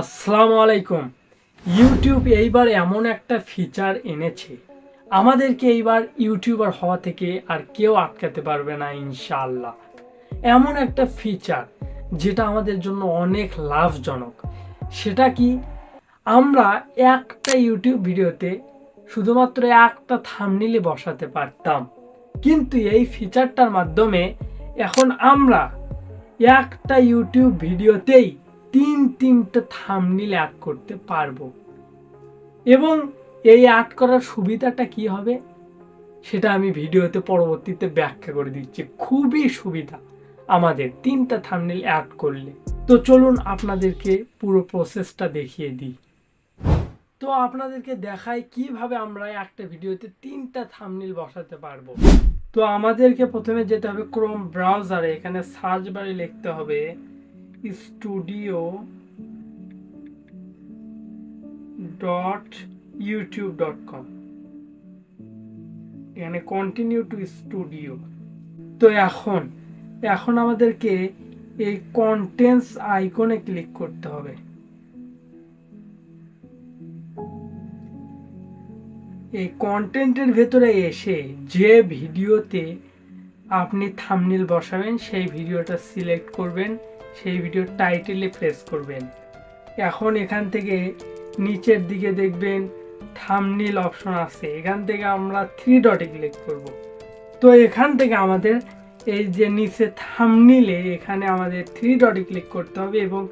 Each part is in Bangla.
আসসালামু আলাইকুম। ইউটিউব এইবার এমন একটা ফিচার এনেছে। আমাদেরকে এইবার ইউটিউবার হওয়া থেকে আর কেউ আটকাতে পারবে না, ইনশাআল্লাহ। এমন একটা ফিচার যেটা আমাদের জন্য অনেক লাভজনক। সেটা কি? আমরা একটা ইউটিউব ভিডিওতে শুধুমাত্র একটা থামনিলে বসাতে পারতাম। কিন্তু এই ফিচারটার মাধ্যমে এখন আমরা একটা ইউটিউব ভিডিওতেই তিন তিনটে থামনিল অ্যাড করতে পারব। এবং এই অ্যাড করার সুবিধাটা কি হবে? সেটা আমি ভিডিওতে পরবর্তীতে ব্যাখ্যা করে দিচ্ছি। খুবই সুবিধা আমাদের তিনটা থামনিল অ্যাড করলে। তো চলুন আপনাদেরকে পুরো প্রসেসটা দেখিয়ে দিই। তো আপনাদেরকে দেখাই কীভাবে আমরা একটা ভিডিওতে তিনটা থামনিল বসাতে পারব। তো আমাদেরকে প্রথমে যেতে হবে ক্রোম ব্রাউজারে এখানে সার্চ বারে লিখতে হবে studio dot YouTube dot com এখানে কন্টিনিউ টু স্টুডিও তো এখন এখন আমাদেরকে এই কন্টেন্টস আইকনে ক্লিক করতে হবে। এই কন্টেন্টের ভেতরে এসে যে ভিডিওতে আপনি থামনিল বসাবেন, সেই ভিডিওটা সিলেক্ট করবেন। সেই ভিডিওর টাইটেলে প্রেস করবেন। এখন এখান থেকে নিচের দিকে দেখবেন থামনিল অপশন আছে। এখান থেকে আমরা থ্রি ডটে ক্লিক করব। তো এখান থেকে আমাদের এই যে নিচে থামনিলে এখানে আমাদের থ্রি ডটে ক্লিক করতে হবে এবং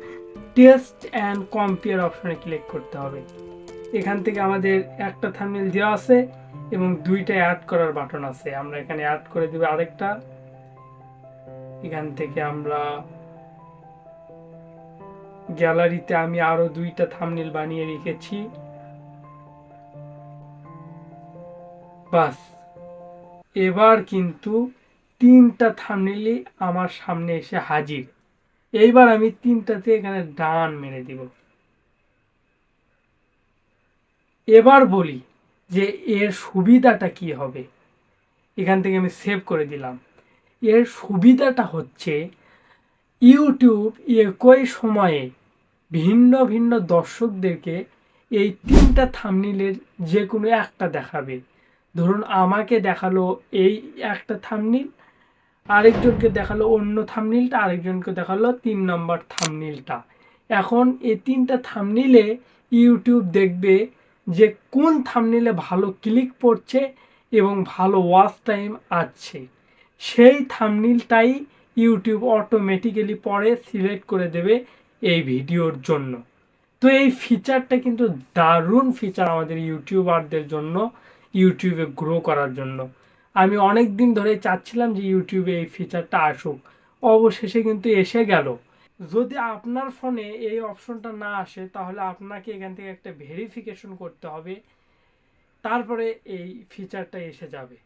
টেস্ট অ্যান্ড কম্পেয়ার অপশনে ক্লিক করতে হবে। এখান থেকে আমাদের একটা থামনেল দেওয়া আছে এবং দুইটা অ্যাড করার বাটন আছে। আমরা এখানে অ্যাড করে দেব আরেকটা। এখান থেকে আমরা গ্যালারিতে আমি আরও দুইটা থামনেল বানিয়ে রেখেছি। বাস। এবার কিন্তু তিনটা থামনেলই আমার সামনে এসে হাজির। এইবার আমি তিনটাতে এখানে ডান মেরে দিব। এবার বলি যে এর সুবিধাটা কি হবে? এখান থেকে আমি সেভ করে দিলাম। এর সুবিধাটা হচ্ছে, ইউটিউব একই সময়ে ভিন্ন ভিন্ন দর্শকদেরকে এই তিনটা থামনিলের যে কোনো একটা দেখাবে। ধরুন আমাকে দেখাল এই একটা থামনিল আরেকজনকে দেখাল অন্য থামনিলটা আরেকজনকে দেখাল তিন নম্বর থামনিলটা এখন এই তিনটা থামনিলে ইউটিউব দেখবে যে কোন থামনিলে ভালো ক্লিক পড়ছে এবং ভালো ওয়াচ টাইম আছে। সেই থামনিলটাই ইউটিউব অটোমেটিক্যালি পরে সিলেক্ট করে দেবে এই ভিডিওর জন্য। তো এই ফিচারটা কিন্তু দারুণ ফিচার আমাদের ইউটিউবারদের জন্য ইউটিউবে গ্রো করার জন্য। আমি অনেক দিন ধরে চাচ্ছিলাম যে ইউটিউবে এই ফিচারটা আসুক। অবশেষে কিন্তু এসে গেল। যদি আপনার ফোনে এই অপশনটা না আসে, তাহলে আপনাকে এখান থেকে একটা ভেরিফিকেশন করতে হবে। তারপরে এই ফিচারটা এসে যাবে।